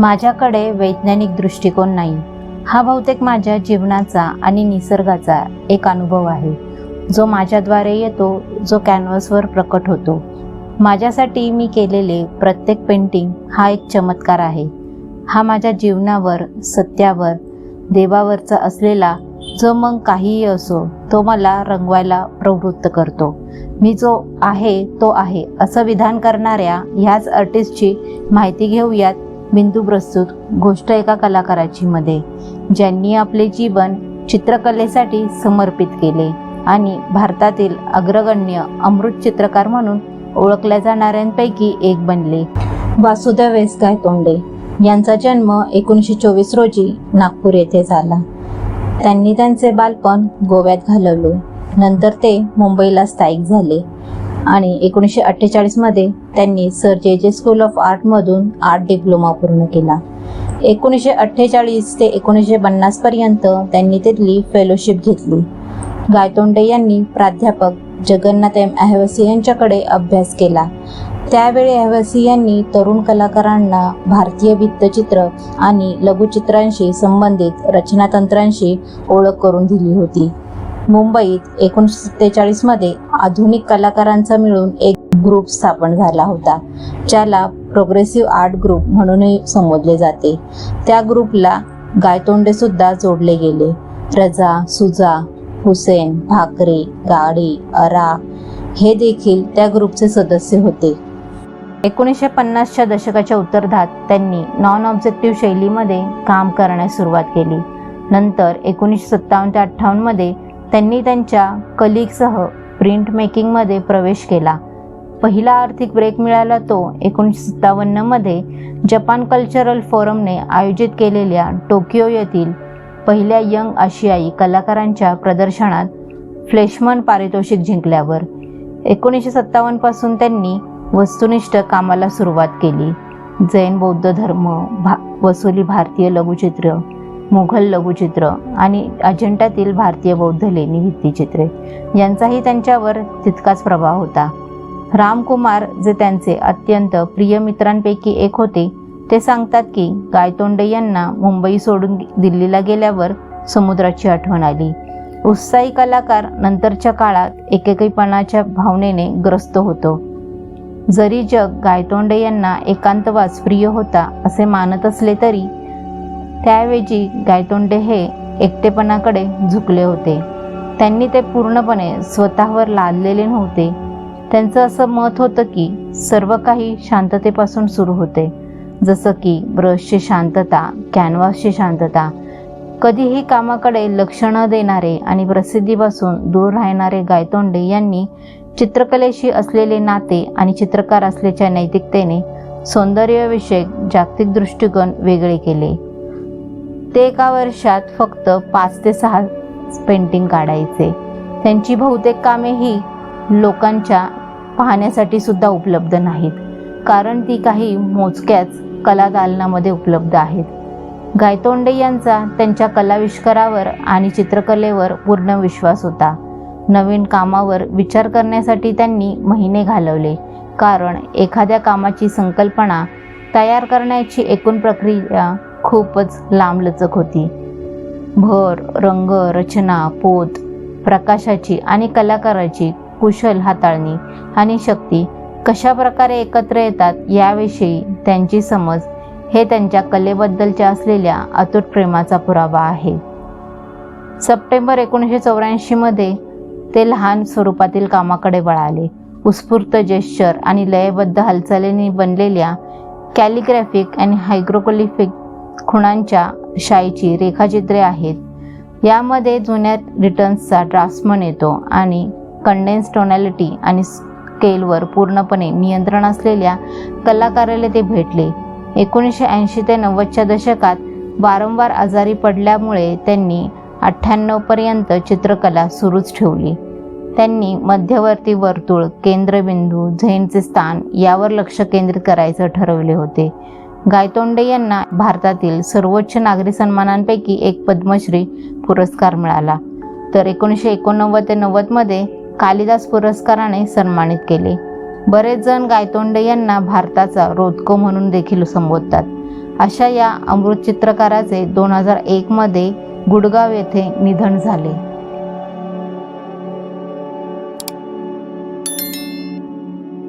माझ्याकडे वैज्ञानिक दृष्टिकोन नाही. हा बहुतेक माझ्या जीवनाचा आणि निसर्गाचा एक अनुभव आहे. जो माझ्याद्वारे येतो जो कॅनव्हासवर प्रकट होतो. माझ्यासाठी मी केलेले प्रत्येक पेंटिंग हा एक चमत्कार आहे. हा माझ्या जीवनावर सत्यावर देवावरचा असलेला जो मग काहीही असो तो मला रंगवायला प्रवृत्त करतो. मी जो आहे तो आहे असं विधान करणाऱ्या ह्याच आर्टिस्टची माहिती घेऊयात. बिंदू प्रस्तुत गोष्ट एका कलाकाराची मध्ये ज्यांनी आपले जीवन चित्रकलेसाठी समर्पित केले आणि भारतातील अग्रगण्य अमृत चित्रकार म्हणून ओळखल्या जाणाऱ्यांपैकी एक बनले. वासुदेव वेसगाय तोंडे यांचा जन्म एकोणीसशे चोवीस रोजी नागपूर येथे झाला. त्यांनी त्यांचे बालपण गोव्यात घालवले. नंतर ते मुंबईला स्थायिक झाले. आणि एकोणीसशे अठ्ठेचाळीसमध्ये त्यांनी sir J J school of आर्टमधून art diploma पूर्ण केला. एकोणीसशे अठ्ठेचाळीस ते एकोणीसशे पन्नासपर्यंत त्यांनी तिथली फेलोशिप घेतली. गायतोंडे यांनी प्राध्यापक जगन्नाथ एम अहवसी यांच्याकडे अभ्यास केला. त्यावेळी अहवसी यांनी तरुण कलाकारांना भारतीय भित्तचित्र आणि लघुचित्रांशी संबंधित रचनातंत्रांशी ओळख करून दिली होती. मुंबईत एकोणीसशे सत्तेचाळीसमध्ये आधुनिक कलाकारांचा मिळून एक ग्रुप स्थापन झाला होता ज्याला प्रोग्रेसिव्ह आर्ट ग्रुप म्हणूनही संबोधले जाते. त्या ग्रुपला गायतोंडे सुद्धा जोडले गेले. रजा सुजा हुसेन भाकरे गाडी अरा हे देखील त्या ग्रुपचे सदस्य होते. एकोणीसशे पन्नासच्या दशकाच्या उत्तरार्धात त्यांनी नॉन ऑब्जेक्टिव्ह शैलीमध्ये काम करण्यास सुरुवात केली. नंतर एकोणीसशे सत्तावन्न ते अठ्ठावन्नमध्ये त्यांनी त्यांच्या कलिगसह प्रिंट मेकिंगमध्ये प्रवेश केला. पहिला आर्थिक ब्रेक मिळाला तो एकोणीसशे सत्तावन्नमध्ये जपान कल्चरल फोरमने आयोजित केलेल्या टोकियो येथील पहिल्या यंग आशियाई कलाकारांच्या प्रदर्शनात फ्लेशमन पारितोषिक जिंकल्यावर एकोणीसशे सत्तावन्नपासून त्यांनी वस्तुनिष्ठ कामाला सुरुवात केली. जैन बौद्ध धर्म भा वसुली भारतीय लघुचित्र मुघल लघुचित्र आणि अजिंठातील भारतीय बौद्ध लेणी भित्तिचित्रे. यांचाही त्यांच्यावर तितकाच प्रभाव होता. रामकुमार जे त्यांचे अत्यंत प्रिय मित्रांपैकी एक होते ते सांगतात की गायतोंडे यांना मुंबई सोडून दिल्लीला गेल्यावर समुद्राची आठवण आली. उत्साही कलाकार नंतरच्या काळात एकेकीपणाच्या भावनेने ग्रस्त होतो. जरी जग गायतोंडे यांना एकांतवास प्रिय होता असे मानत असले तरी त्याऐवजी गायतोंडे हे एकटेपणाकडे झुकले होते. त्यांनी ते पूर्णपणे स्वतःवर लादलेले नव्हते. त्यांचं असं मत होतं की सर्व काही शांततेपासून सुरू होते. जसं की ब्रशची शांतता कॅनव्हासची शांतता कधीही कामाकडे लक्ष न देणारे आणि प्रसिद्धीपासून दूर राहणारे गायतोंडे यांनी चित्रकलेशी असलेले नाते आणि चित्रकार असल्याच्या नैतिकतेने सौंदर्यविषयक जागतिक दृष्टिकोन वेगळे केले. ते एका वर्षात फक्त पाच ते सहा पेंटिंग काढायचे. त्यांची बहुतेक कामे ही लोकांच्या पाहण्यासाठी सुद्धा उपलब्ध नाहीत. कारण ती काही मोजक्याच कला दालनामध्ये उपलब्ध आहेत. गायतोंडे यांचा त्यांच्या कलाविष्कारावर आणि चित्रकलेवर पूर्ण विश्वास होता. नवीन कामावर विचार करण्यासाठी त्यांनी महिने घालवले. कारण एखाद्या कामाची संकल्पना तयार करण्याची एकूण प्रक्रिया खूपच लांबलचक होती. भर रंग रचना पोत प्रकाशाची आणि कलाकाराची कुशल हाताळणी आणि शक्ती कशा प्रकारे एकत्र येतात याविषयी त्यांची समज हे त्यांच्या कलेबद्दलच्या असलेल्या अतूट प्रेमाचा पुरावा आहे. सप्टेंबर एकोणीसशे चौऱ्याऐंशीमध्ये ते लहान स्वरूपातील कामाकडे वळाले. उत्स्फूर्त जेश्चर आणि लयबद्ध हालचालींनी बनलेल्या कॅलिग्राफिक आणि हायग्रोकोलिफिक खुणांच्या शाईची रेखाचित्रे आहेत. यामध्ये जुन्या रिटर्न्सचा ड्राफ्ट्समन येतो आणि कंडेन्स टोनॅलिटी आणि स्केलवर पूर्णपणे नियंत्रण असलेल्या कलाकाराला ते भेटले. एकोणीसशे ऐंशी ते नव्वदच्या दशकात वारंवार आजारी पडल्यामुळे त्यांनी अठ्ठ्याण्णवपर्यंत चित्रकला सुरूच ठेवली. त्यांनी मध्यवर्ती वर्तुळ केंद्रबिंदू झेनचे स्थान यावर लक्ष केंद्रित करायचं ठरवले होते. गायतोंडे यांना भारतातील सर्वोच्च नागरी सन्मानांपैकी एक पद्मश्री पुरस्कार मिळाला. तर एकोणीसशे एकोणनव्वद ते नव्वदमध्ये कालिदास पुरस्काराने सन्मानित केले. बरेच जण गायतोंडे यांना भारताचा रोदको म्हणून देखील संबोधतात. अशा या अमृत चित्रकाराचे दोन हजार एकमध्ये गुडगाव येथे निधन झाले.